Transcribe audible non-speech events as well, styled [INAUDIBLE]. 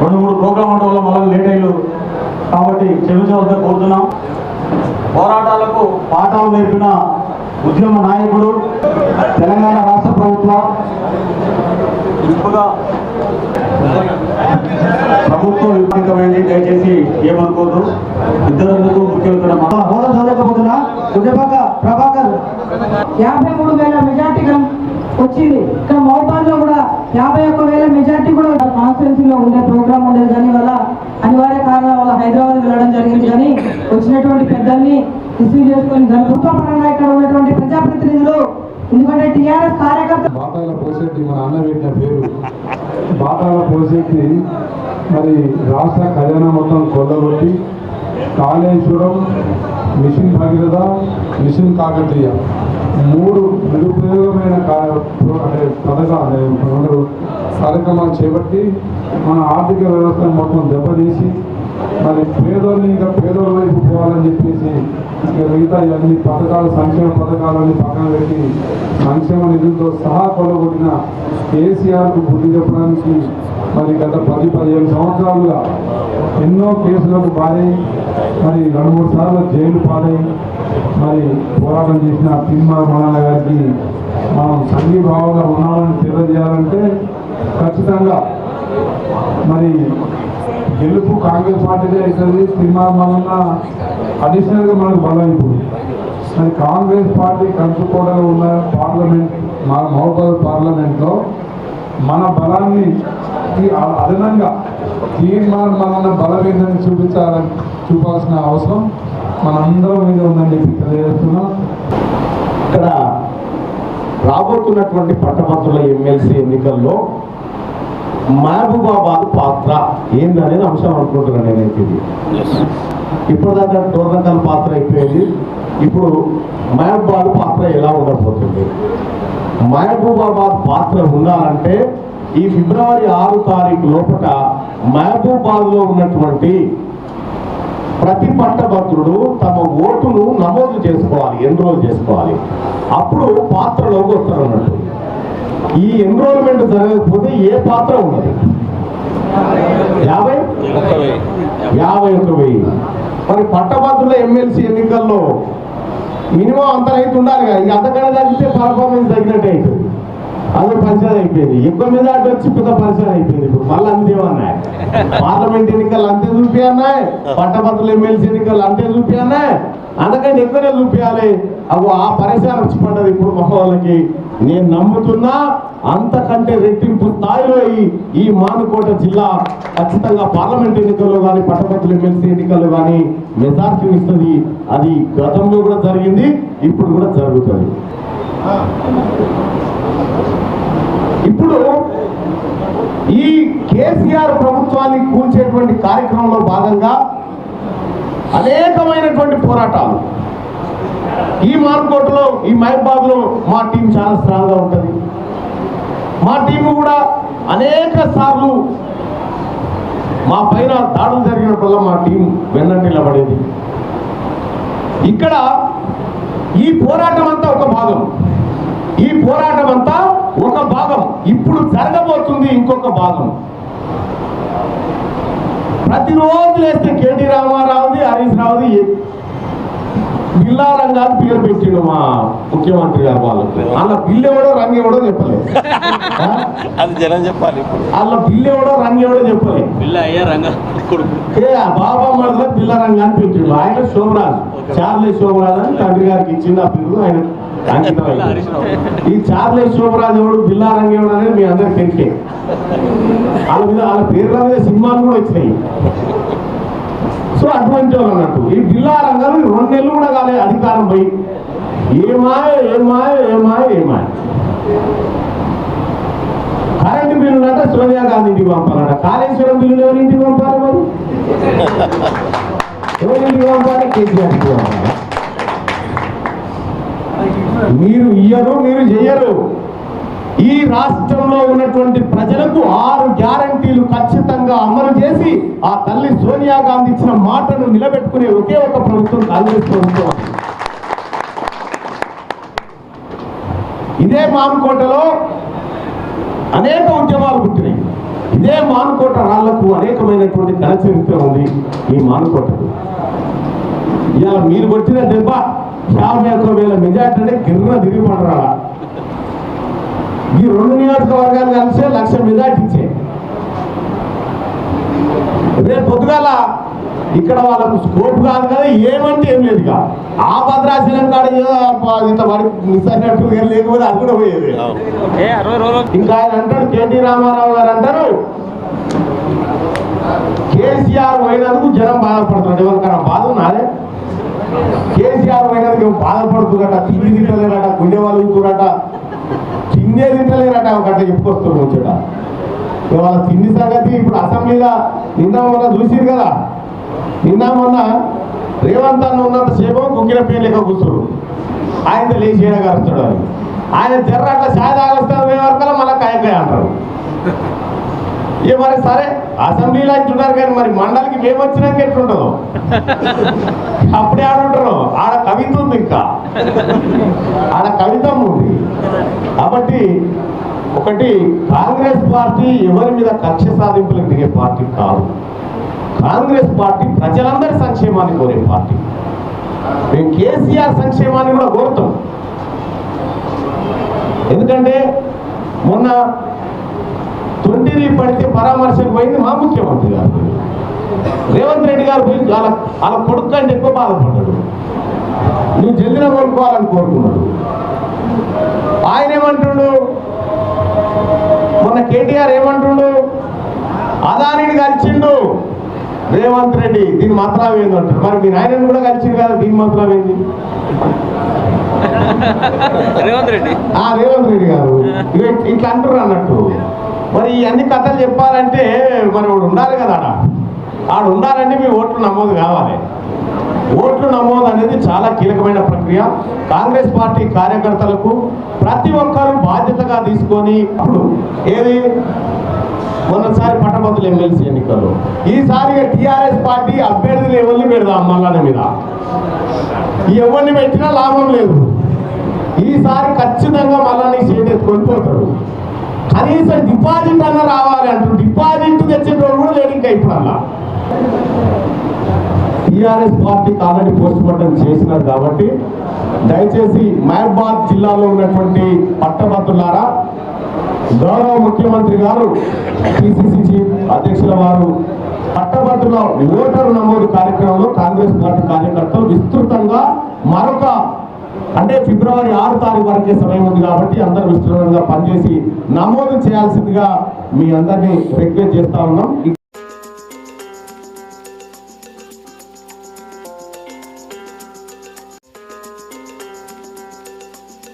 రెండు మూడు ప్రోగ్రామ్ ఉండడం వల్ల మళ్ళీ లేట్ అయ్యారు. కాబట్టి క్షమించవలసిన కోరుతున్నాం పోరాటాలకు పాఠాలు నేర్పిన ఉద్యమ నాయకుడు తెలంగాణ రాష్ట్ర ప్రభుత్వం ప్రభుత్వం విపరీతమైంది దయచేసి ఏమనుకోదు ఇద్దరు ముఖ్యమంత్రి హోదా చదవకపోతున్నా ఉద్యమక ప్రభాకర్. యాభై మూడు వేల మెజార్టీ ఇక్కడ వచ్చింది. ఇక్కడ మహబాద్లో కూడా యాభై ఒక్క వేల మెజార్టీ కూడా కాన్స్టిట్యున్సీ లో ఉండే ప్రోగ్రామ్ ఉండేది. కానీ వల్ల అనివార్య కారణాల వల్ల హైదరాబాద్ వెళ్ళడం జరిగింది. కానీ వచ్చినటువంటి పెద్దల్ని రిసీవ్ చేసుకొని ప్రభుత్వ పరంగా ఇక్కడ ఉన్నటువంటి ఎందుకంటే టీఆర్ఎస్ కార్యకర్త బాటాల పోసేటి మన అన్న పెట్టిన పేరు. బాటాల పోసేటి మరి రాష్ట్ర ఖజానా మొత్తం కొల్లగొట్టి కాళేశ్వరం మిషన్ భగీరథ మిషన్ కాకతీయ మూడు నిరుపయోగమైన అంటే పథకాలు కార్యక్రమాలు చేపట్టి మన ఆర్థిక వ్యవస్థను మొత్తం దెబ్బతీసి మరి పేదోళ్ళని ఇంకా పేదోళ్ళ వైపు పోవాలని చెప్పేసి ఇంకా మిగతా అన్ని పథకాలు సంక్షేమ పథకాలన్నీ పక్కన పెట్టి సంక్షేమ నిధులతో సహా కొలగొట్టిన కేసీఆర్కు బుద్ధి చెప్పడానికి మరి గత పది పదిహేను సంవత్సరాలుగా ఎన్నో కేసులకు బారై మరి రెండు మూడు సార్లు జైలు పాలై మరి పోరాటం చేసిన తిమ్మల మనాల గారికి మనం సంఘీభావంగా ఉన్నామని తెలియజేయాలంటే ఖచ్చితంగా మరి గెలుపు కాంగ్రెస్ పార్టీదే అవుతుంది తీర్మానం అడిషనల్గా మనకు బలం ఇప్పుడు. మరి కాంగ్రెస్ పార్టీ కంచుకోవడంలో ఉన్న పార్లమెంట్ మా మహబూబాద్ పార్లమెంట్లో మన బలాన్ని అదనంగా తీర్మానం మన బలం ఏందని చూపించాలని చూపాల్సిన అవసరం మనందరం మీద ఉందని చెప్పి తెలియజేస్తున్నాం. ఇక్కడ రాబోతున్నటువంటి పట్టభద్రుల ఎమ్మెల్సీ ఎన్నికల్లో మహబూబాబాద్ పాత్ర. ఏందనేది అంశం అనుకుంటున్నాను నేనైతే ఇది. ఇప్పటిదాకా టోర్నకల్ పాత్ర అయిపోయింది. ఇప్పుడు మహబూబాద్ పాత్ర ఎలా ఉండబోతుంది? మహబూబాబాద్ పాత్ర ఉండాలంటే ఈ ఫిబ్రవరి ఆరు తారీఖు లోపల మహబూబాద్లో ఉన్నటువంటి ప్రతి పట్టభద్రుడు తమ ఓటును నమోదు చేసుకోవాలి ఎన్రోల్ చేసుకోవాలి. అప్పుడు పాత్రలోకి వస్తారు అన్నట్టు ఈ ఎన్రోల్మెంట్ జరగకపోతే ఏ పాత్ర ఉన్నది యాభై? యాభై ఒక్క వెయ్యి. మరి పట్టభద్రుల ఎమ్మెల్సీ ఎన్నికల్లో మినిమం అంత రైతు ఉండాలి కదా. ఇక అంతకన్నా తగ్గితే పర్ఫార్మెన్స్ తగ్గినట్టే అవుతుంది అది పంచాయతీ అయిపోయింది. ఎక్కువ మీద అటు వచ్చి పెద్ద పంచాయతీ అయిపోయింది. ఇప్పుడు మళ్ళీ అంతేమన్నాయి పార్లమెంట్ ఎన్నికలు అంతే చూపియన్నాయి పట్టభద్రుల ఎమ్మెల్సీ ఎన్నికలు అంతే చూపియన్నాయి అందుకని ఎక్కువనే చూపించాలి అవి ఆ పరిసరం వచ్చి పడ్డది ఇప్పుడు మా వాళ్ళకి నేను నమ్ముతున్నా అంతకంటే రెట్టింపు స్థాయిలో ఈ ఈ మానుకోట జిల్లా ఖచ్చితంగా పార్లమెంట్ ఎన్నికల్లో కానీ పట్టభద్రులు ఎమ్మెల్సీ ఎన్నికల్లో కానీ మెజార్టీ ఇస్తుంది. అది గతంలో కూడా జరిగింది ఇప్పుడు కూడా జరుగుతుంది. ఇప్పుడు ఈ కేసీఆర్ ప్రభుత్వాన్ని కూల్చేటువంటి కార్యక్రమంలో భాగంగా అనేకమైనటువంటి పోరాటాలు ఈ మార్కోట్లో ఈ మహబాద్లో మా టీం చాలా స్ట్రాంగ్గా ఉంటుంది. మా టీం కూడా అనేక సార్లు మా పైన దాడులు జరిగినప్పుడల్లా మా టీం వెన్న నిలబడేది. ఇక్కడ ఈ పోరాటం అంతా ఒక భాగం. ఈ పోరాటం అంతా ఒక భాగం. ఇప్పుడు జరగబోతుంది ఇంకొక భాగం. ప్రతిరోజు లేస్తే కేటీ రామారావుది హరీష్ రావుది బిల్లా రంగాలు పేరు పెట్టిండు మా ముఖ్యమంత్రి గారు వాళ్ళు. అలా బిల్లు ఎవడో రంగు ఎవడో చెప్పలేదు. [LAUGHS] ఆ? అది జనం చెప్పాలి వాళ్ళ బిల్లు ఎవడో రంగు ఎవడో చెప్పలేదు. పిల్ల అయ్యా రంగ కొడుకు. ఏ ఆ బాబా మడలో పిల్ల రంగాన్ని పెట్టిండు. ఆయన శోభరాజు చార్లే శోభరాజు అని తండ్రి గారికి ఇచ్చింది ఆ పిల్లలు ఆయన. ఈ చార్లే శోభరాజు ఎవడు బిల్లా రంగు ఎవడు అనేది మీ అందరికి తెలిసే. వాళ్ళ మీద వాళ్ళ పేర్ల మీద సినిమాలు కూడా వచ్చినాయి. సో అటువంటి వాళ్ళు అన్నట్టు ఈ బిల్లా రంగాలు రెండు నెలలు కూడా కాలే అధికారం పోయి. ఏమాయ ఏమాయ ఏమాయ ఏమాయ కరెంటు బిల్లు అంటే సోనియా గాంధీ ఇంటికి పంపాలట. కాళేశ్వరం బిల్లులు ఎవరి ఇంటికి పంపాలి మరి? ఎవరి ఇంటికి పంపాలి? కేసీఆర్ ఇంటికి పంపాలి. మీరు ఇయ్యరు మీరు చెయ్యరు. ఈ రాష్ట్రంలో ఉన్నటువంటి ప్రజలకు ఆరు గ్యారంటీలు ఖచ్చితంగా అమలు చేసి ఆ తల్లి సోనియా గాంధీ ఇచ్చిన మాటను నిలబెట్టుకునే ఒకే ఒక ప్రభుత్వం కాంగ్రెస్ ప్రభుత్వం. ఇదే మానుకోటలో అనేక ఉద్యమాలు పుట్టినాయి. ఇదే మానుకోట రాళ్ళకు అనేకమైనటువంటి ఘన చరిత్ర ఉంది ఈ మానుకోటకు. ఇలా మీరు కొట్టిన దెబ్బ యాభై ఒక్క వేల మెజార్టీ అంటే గిర్ర తిరిగి ఈ రెండు నియోజకవర్గాలు కలిసే లక్ష మెజార్టీ ఇచ్చే. రేపు పొద్దుగాల ఇక్కడ వాళ్ళకు స్కోప్ కాదు కదా ఏమంటే ఏం లేదు ఇక ఆ భద్రాచలం కాడ ఇంత మిస్ అయినట్టు లేకపోతే అది కూడా పోయేది. ఇంకా ఆయన అంటాడు కేటీ రామారావు గారు అంటారు కేసీఆర్ పోయినందుకు జనం బాధపడుతున్నాడు ఎవరికైనా బాధ ఉన్నారే కేసీఆర్ పోయినందుకు ఏమో బాధపడుతున్నట తిండి తింటలేరట గుండె వాళ్ళు తిండే తింటలేరట ఒక గంట చెప్పుకొస్తారు ముచ్చట ఇవాళ తిండి సంగతి ఇప్పుడు అసెంబ్లీలో నిన్న మొన్న చూసిరు కదా. నిన్న మొన్న రేవంత్ అన్న ఉన్నంత సేపు కుక్కిన పేరు లెక్క కూర్చోడు. ఆయన లేచి ఏడగలుగుతాడు ఆయన జర్ర అట్లా సాయ ఛాయ్ మేము వరకు మళ్ళీ కాయకాయ అంటారు. ఇక మరి సరే అసెంబ్లీలో అంటున్నారు కానీ మరి మండలికి మేము వచ్చినాక ఎట్లుంటుందో? అప్పుడే ఆడుంటారు ఆడ కవిత ఉంది ఇంకా. ఆడ కవిత ఉంది కాబట్టి ఒకటి కాంగ్రెస్ పార్టీ ఎవరి మీద కక్ష సాధింపులకు దిగే పార్టీ కాదు. కాంగ్రెస్ పార్టీ ప్రజలందరి సంక్షేమాన్ని కోరే పార్టీ. మేము కేసీఆర్ సంక్షేమాన్ని కూడా కోరుతాం. ఎందుకంటే మొన్న తొంటిని పడితే పరామర్శకు పోయింది మా ముఖ్యమంత్రి గారు. రేవంత్ రెడ్డి గారు పోయి వాళ్ళ వాళ్ళ కొడుకు కంటే ఎక్కువ బాధపడ్డాడు. నువ్వు జల్దిన కోరుకోవాలని కోరుకున్నాడు. ఆయన ఏమంటుండు? మొన్న కేటీఆర్ ఏమంటుండు? అదానిని కలిసిండు. రేవంత్ రెడ్డి దీని మాత్రం ఏంది అంటారు. మరి మీ నాయనని కూడా కలిసిండు కదా దీని మాత్రం ఏంది? రేవంత్ రెడ్డి. ఆ రేవంత్ రెడ్డి గారు. ఇట్లా అంటారు అన్నట్టు. మరి ఇవన్నీ అన్ని కథలు చెప్పాలంటే మరి వాడు ఉండాలి కదా ఆడ. ఆడ ఉండాలంటే మీ ఓట్లు నమోదు కావాలి. ఓట్లు నమోదు అనేది చాలా కీలకమైన ప్రక్రియ. కాంగ్రెస్ పార్టీ కార్యకర్తలకు ప్రతి ఒక్కరూ బాధ్యతగా తీసుకొని అప్పుడు ఏది? మొన్నసారి పట్టభద్రుల ఎమ్మెల్సీ ఎన్నికల్లో ఈసారి టీఆర్ఎస్ పార్టీ అభ్యర్థులు ఎవరిని పెడదాం మల్లన్న మీద? ఎవరిని పెట్టినా లాభం లేదు. ఈసారి ఖచ్చితంగా మళ్ళా నీ సీట్ ఎత్తుకొని పోతాడు. కనీసం డిపాజిట్ అన్న రావాలి అంటారు డిపాజిట్ తెచ్చేటోడు కూడా లేడు ఇంకా ఇప్పుడు అలా టీఆర్ఎస్ పార్టీకి ఆల్రెడీ పోస్ట్ మార్టం చేసినారు కాబట్టి దయచేసి మహబాద్ జిల్లాలో ఉన్నటువంటి పట్టభద్రులారా గౌరవ ముఖ్యమంత్రి గారు పిసిసి చీఫ్ అధ్యక్షుల వారు పట్టభద్రుల ఓటరు నమోదు కార్యక్రమంలో కాంగ్రెస్ పార్టీ కార్యకర్తలు విస్తృతంగా మరొక అంటే ఫిబ్రవరి ఆరు తారీఖు వరకే సమయం ఉంది కాబట్టి అందరూ విస్తృతంగా పనిచేసి నమోదు చేయాల్సిందిగా మీ అందరినీ రిక్వెస్ట్ చేస్తా ఉన్నాం.